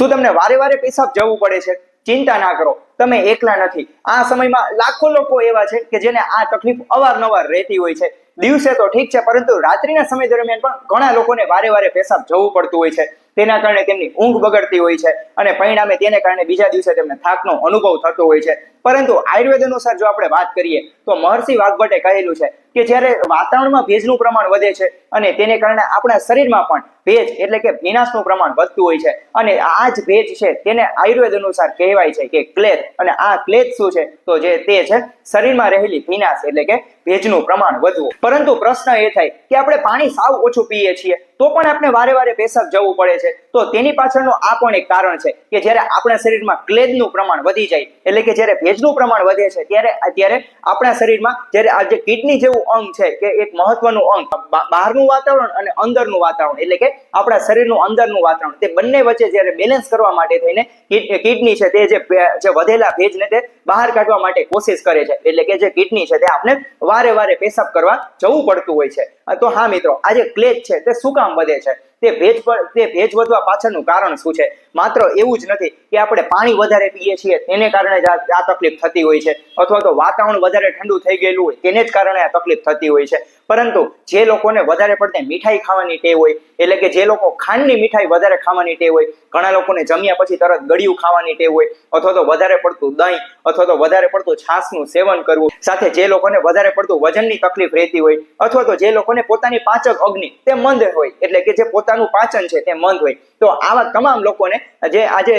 શું તમને વારે વારે પેશાબ જવું પડે છે? ચિંતા ના કરો. તમે એકલા નથી. આ સમયમાં લાખો લોકો એવા છે કે જેને આ તકલીફ અવારનવાર રહેતી હોય છે. દિવસે તો ઠીક છે, પરંતુ રાત્રિના સમય દરમિયાન પણ ઘણા લોકોને વારે વારે પેશાબ જવું પડતું હોય છે. તેના કારણે તેમની ઊંઘ બગડતી હોય છે અને પરિણામે તેને કારણે બીજા દિવસે તેમને થાકનો અનુભવ થતો હોય છે. પરંતુ આયુર્વેદ અનુસાર જો આપણે વાત કરીએ, તો મહર્ષિ વાઘભટ્ટે કહેલું છે કે જ્યારે વાતાવરણમાં ભેજનું પ્રમાણ વધે છે અને તેને કારણે આપણા શરીરમાં પણ ભેજ એટલે કે ભીનાશનું પ્રમાણ વધતું હોય છે. અને આ જ ભેજ છે તેને આયુર્વેદ અનુસાર કહેવાય છે કે ક્લેદ અને આ ક્લેદ શું છે? તો જે તે છે શરીરમાં રહેલી ભીનાશ એટલે કે ભેજનું પ્રમાણ વધવું. પરંતુ પ્રશ્ન એ થાય કે આપણે પાણી સાવ ઓછું પીએ છીએ તો પણ આપણે વારે વારે પેશાબ જવું પડે છે. તો તેની પાછળનું આ પણ એક કારણ છે કે જ્યારે આપણા શરીરમાં ક્લેદનું પ્રમાણ વધી જાય, એટલે કે જ્યારે ભેજનું પ્રમાણ વધે છે, ત્યારે ત્યારે આપણા શરીરમાં જ્યારે આ જે કિડની જેવું અંગ છે કે એક મહત્વનું અંગ. બહારનું વાતાવરણ અને અંદરનું વાતાવરણ. એટલે કે આપણા શરીરનું અંદરનું વાતાવરણ. તે બંને વચ્ચે જ્યારે બેલેન્સ કરવા માટે થઈને કિડની છે તે જે વધેલા ભેજને તે બહાર કાઢવા માટે કોશિશ કરે છે. એટલે કે જે કિડની છે તે આપણે વારે વારે પેશાબ કરવા જવું પડતું હોય છે. તો હા મિત્રો, આ જે ક્લેજ છે તે શું કામ વધે છે? તે ભેજ તે ભેજ વધવા પાછળનું કારણ શું છે? માત્ર એવું જ નથી કે આપણે પાણી વધારે પીએ છીએ, તેને કારણે આ તકલીફ થતી હોય છે. અથવા તો વાતાવરણ વધારે ઠંડુ થઈ ગયેલું હોય, તેને જ કારણે આ તકલીફ થતી હોય છે. પરંતુ જે લોકોને વધારે પડતી મીઠાઈ ખાવાની ટેવ હોય, એટલે કે જે લોકો ખાંડની મીઠાઈ વધારે ખાવાની ટેવ હોય, ઘણા લોકોને જમ્યા પછી તરત ગળ્યું ખાવાની ટેવ હોય, અથવા તો વધારે પડતું દહીં, અથવા તો વધારે પડતું છાશનું સેવન કરવું. સાથે જે લોકોને વધારે પડતું વજનની તકલીફ રહેતી હોય, અથવા તો જે લોકોને પોતાની પાચક અગ્નિ, તે મંદ હોય, એટલે કે જે પોતાનું પાચન છે તે મંદ હોય. તો આવા તમામ લોકોને જે આજે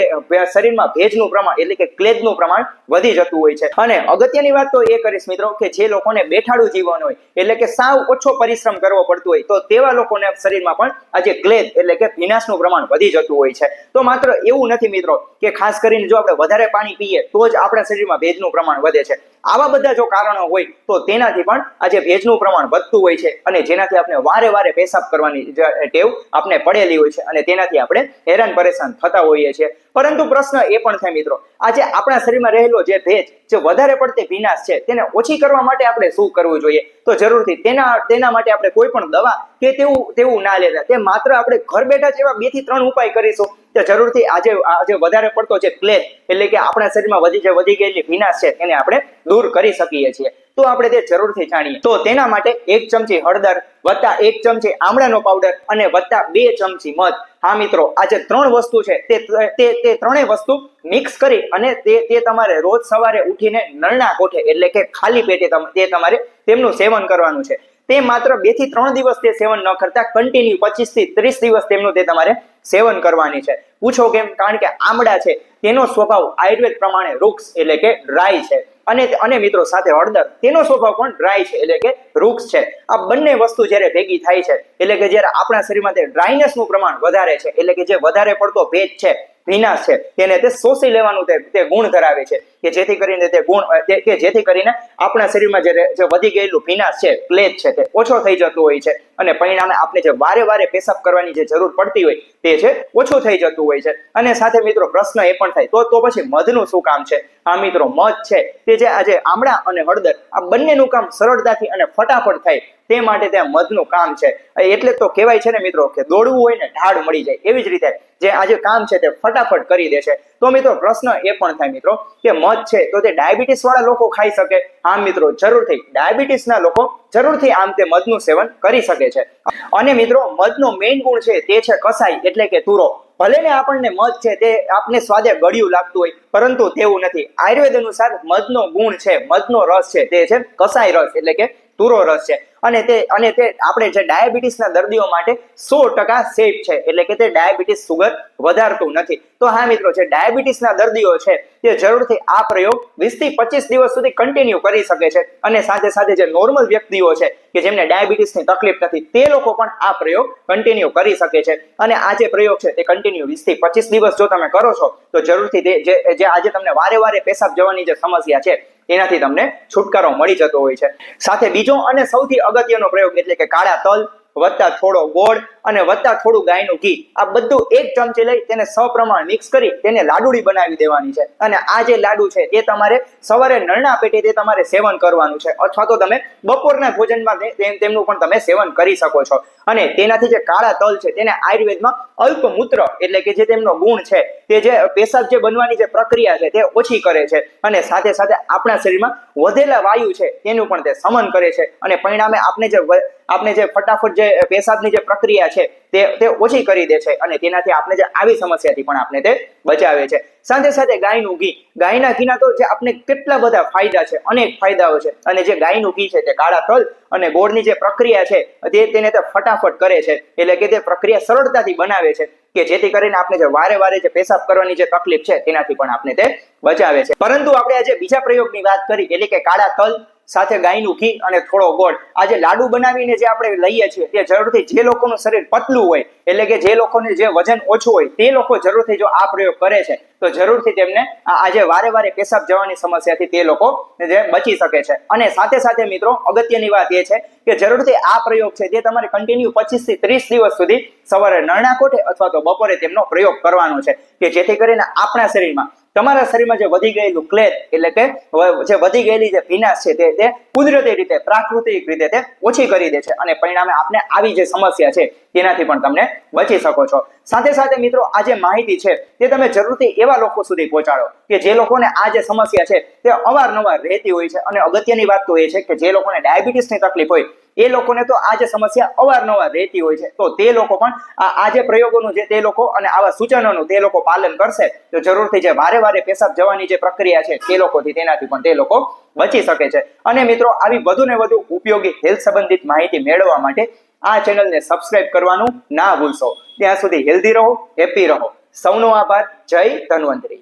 શરીરમાં ભેજનું પ્રમાણ, એટલે કે ક્લેદનું પ્રમાણ વધી જતું હોય છે. અને અગત્યની વાત તો એ કરીશ મિત્રો, કે જે લોકોને બેઠાડું જીવન હોય, એટલે કે સાવ ઓછો પરિશ્રમ કરવો પડતો હોય તો તેવા લોકોને શરીરમાં પણ આજે ક્લેદ એટલે કે ભીનાશનું પ્રમાણ વધી જતું હોય છે. તો માત્ર એવું નથી મિત્રો કે ખાસ કરીને જો આપણે વધારે પાણી પીએ તો જ આપણા શરીરમાં ભેજનું પ્રમાણ વધે છે. આવા બધા જો કારણો હોય તો તેનાથી પણ આજે ભેજનું પ્રમાણ વધતું હોય છે અને જેનાથી આપણે વારે વારે પેશાબ કરવાની ટેવ આપણે પડેલી હોય છે અને તેનાથી આપણે હેરાન પરેશાન થતા હોઈએ છીએ. પરંતુ પ્રશ્ન એ પણ થાય મિત્રો, આજે આપણા શરીરમાં રહેલો જે ભેજ જે વધારે પડતી ભીનાશ છે, તેને ઓછી કરવા માટે આપણે શું કરવું જોઈએ? તો જરૂરથી તેના તેના માટે આપણે કોઈ પણ દવા કે તેવું તેવું ના લેતા. તે માત્ર આપણે ઘર બેઠા જ એવા બેથી ત્રણ ઉપાય કરીશું. તો જરૂરથી આજે આજે વધારે પડતો જે ક્લેદ એટલે કે આપણા શરીરમાં વધી જે વધી ગયેલી ભીનાશ છે એને આપણે દૂર કરી શકીએ છીએ. તો આપણે તે જરૂરથી જાણીએ. તો તેના માટે એક ચમચી હળદર, વત્તા એક ચમચી આમળાનો પાવડર અને વત્તા બે ચમચી મધ. હા મિત્રો આ જે ત્રણ વસ્તુ છે. તે તે ત્રણેય વસ્તુ મિક્સ કરી અને તે તે તમારે રોજ સવારે ઉઠીને નળના કોઠે એટલે કે ખાલી પેટે તે તમારે તેમનું સેવન કરવાનું છે. તે માત્ર બેથી ત્રણ દિવસ તે સેવન ન કરતા કન્ટિન્યુ પચીસથી ત્રીસ દિવસ તેમનું તે તમારે સેવન કરવાની છે. પૂછો કેમ? કારણ કે આમળા છે. તેનો સ્વભાવ આયુર્વેદ પ્રમાણે વૃક્ષ એટલે કે ડ્રાય છે. અને અને મિત્રો સાથે હળદર, તેનો સ્વભાવ પણ ડ્રાય છે, એટલે કે વૃક્ષ છે. આ બંને વસ્તુ જ્યારે ભેગી થાય છે, એટલે કે જ્યારે આપણા શરીરમાં તે ડ્રાયનેસનું પ્રમાણ વધારે છે, એટલે કે જે વધારે પડતો ભેજ છે ભીનાશ છે. તેને તે શોષી લેવાનું તે ગુણ ધરાવે છે. કે જેથી કરીને તે ગુણ કે જેથી કરીને આપણા શરીરમાં જે વધી ગયેલું ભીનાશ છે, ક્લેજ છે તે ઓછો થઈ જતું હોય છે. અને પરિણામે આપણે જે વારે વારે પેશાબ કરવાની જે જરૂર પડતી હોય તે છે ઓછું થઈ જતું હોય છે. અને સાથે મિત્રો પ્રશ્ન એ પણ થાય, તો તો પછી મધનું શું કામ છે? આ મિત્રો, મધ છે. તે જે આજે આમળા અને હળદર, આ બંનેનું કામ સરળતાથી અને ફટાફટ થાય, તે માટે ત્યાં મધનું કામ છે. એટલે તો કહેવાય છે ને મિત્રો કે દોડવું હોય ને ઢાળ મળી જાય. એવી જ રીતે જે આજે કામ છે તે ફટાફટ કરી દેશે તો મિત્રો, પ્રશ્ન એ પણ થાય મિત્રો, કે મધ છે તો તે ડાયાબિટીસ વાળા લોકો ખાઈ શકે. હા મિત્રો, જરૂરથી ડાયાબિટીસ ના લોકો જરૂરથી આમ તે મધનું સેવન કરી શકે છે. અને મિત્રો, મધનો મેઇન ગુણ છે તે છે કસાઈ, એટલે કે તુરો. ભલે ને આપણને મધ છે તે આપને સ્વાદે ગળ્યું લાગતું હોય, પરંતુ તેવું નથી. આયુર્વેદ અનુસાર મધનો ગુણ છે, મધનો રસ છે તે છે કસાઈ રસ, એટલે કે તુરો રસ છે. અને તે અને તે આપણે જે ડાયાબિટીસના દર્દીઓ માટે સો ટકા સેફ છે. એટલે કે તે ડાયાબિટીસ સુગર વધારતું નથી. તો હા મિત્રો, જે ડાયાબિટીસના દર્દીઓ છે, તે જરૂરથી આ પ્રયોગ વીસથી પચીસ દિવસ સુધી કન્ટિન્યુ કરી શકે છે. અને સાથે સાથે જે નોર્મલ વ્યક્તિઓ છે કે જેમને ડાયાબિટીસની તકલીફ નથી, તે લોકો પણ આ પ્રયોગ કન્ટિન્યુ કરી શકે છે. અને આ જે પ્રયોગ છે, તે કન્ટિન્યુ વીસથી પચીસ દિવસ જો તમે કરો છો, તો જરૂરથી જે આજે તમને વારે વારે પેશાબ જવાની જે સમસ્યા છે, એનાથી તમને છુટકારો મળી જતો હોય છે. સાથે બીજો અને સૌથી અગત્યનો પ્રયોગ એટલે કે કાળા તલ વત્તા થોડો ગોળ અને વત્તા થોડું ગાયનું ઘી. આ બધું એક ચમચી લઈ તેને સપ્રમાણ મિક્સ કરી તેને લાડુડી બનાવી દેવાની છે. અને આ જે લાડુ છે તે તમારે સવારે નરણા પેટે તે તમારે સેવન કરવાનું છે. અથવા તો તમે બપોરના ભોજનમાં તેમનું પણ તમે સેવન કરી શકો છો. અને તેનાથી જે કાળા તલ છે તેને આયુર્વેદમાં અલ્પમૂત્ર એટલે કે જે તેમનો ગુણ છે, તે જે પેશાબ જે બનવાની જે પ્રક્રિયા છે તે ઓછી કરે છે. અને સાથે સાથે આપણા શરીરમાં વધેલા વાયુ છે તેનું પણ તે સમન કરે છે. અને પરિણામે આપણે જે આપણે જે ફટાફટ જે પેશાબની જે પ્રક્રિયા છે, તે તે ઓછી કરી દે છે અને તેનાથી આપણે જે આવી સમસ્યાથી પણ આપણે તે બચાવે છે. સાથે સાથે ગાયનું ઘી. ગાયના ઘીના તો જે આપણે કેટલા બધા ફાયદા છે, અનેક ફાયદાઓ છે. અને જે ગાયનું ઘી છે તે કાળા તલ અને ગોળની જે પ્રક્રિયા છે, તે તેને તે ફટાફટ કરે છે. એટલે કે તે પ્રક્રિયા સરળતાથી બનાવે છે કે જેથી કરીને આપણે જે વારે વારે જે પેશાબ કરવાની જે તકલીફ છે, તેનાથી પણ આપણે તે બચાવે છે. પરંતુ આપણે આજે બીજા પ્રયોગની વાત કરી, એટલે કે કાળા તલ સાથે ગાયનું ઘી અને થોડો ગોળ. આ જે લાડુ બનાવીને જે આપણે લઈએ છીએ, તે જરૂરથી જે લોકોનું શરીર પતલું હોય, એટલે કે જે લોકોને જે વજન ઓછું હોય, તે લોકો જરૂરથી જો આ પ્રયોગ કરે છે, તો જરૂરથી તેમને આ આ વારે વારે પેશાબ જવાની સમસ્યાથી તે લોકો જે બચી શકે છે. અને સાથે સાથે મિત્રો, અગત્યની વાત એ છે કે જરૂરથી આ પ્રયોગ છે, તે તમારે કન્ટિન્યુ પચીસથી ત્રીસ દિવસ સુધી સવારે નરણા કોઠે અથવા તો બપોરે તેમનો પ્રયોગ કરવાનો છે, કે જેથી કરીને આપણા શરીરમાં તમારા શરીરમાં જે વધી ગયેલું ક્લેદ એટલે કે જે વધી ગયેલી જે ભીનાશ છે તે તે કુદરતી રીતે, પ્રાકૃતિક રીતે તે ઓછી કરી દે છે અને પરિણામે આપને આવી જે સમસ્યા છે તેનાથી પણ તમને બચી શકો છો. સાથે સાથે મિત્રો, આ જે માહિતી છે તે તમે જરૂરથી એવા લોકો સુધી પહોંચાડો કે જે લોકોને આ જે સમસ્યા છે તે અવારનવાર રહેતી હોય છે. અને અગત્યની વાત તો એ છે કે જે લોકોને ડાયાબિટીસની તકલીફ હોય એ લોકોને તો આ જે સમસ્યા અવારનવાર રહેતી હોય છે, તો તે લોકો પણ આ જે પ્રયોગોનું જે તે લોકો અને આવા સૂચનોનું તે લોકો પાલન કરશે, તો જરૂરથી જે વારે વારે પેશાબ જવાની જે પ્રક્રિયા છે, તે લોકોથી તેનાથી પણ તે લોકો બચી શકે છે. અને મિત્રો, આવી વધુ ને વધુ ઉપયોગી હેલ્થ સંબંધિત માહિતી મેળવવા માટે આ ચેનલને સબસ્ક્રાઇબ કરવાનું ના ભૂલશો. ત્યાં સુધી હેલ્ધી રહો હેપી રહો. સૌનો આભાર. જય ધન્વંતરી.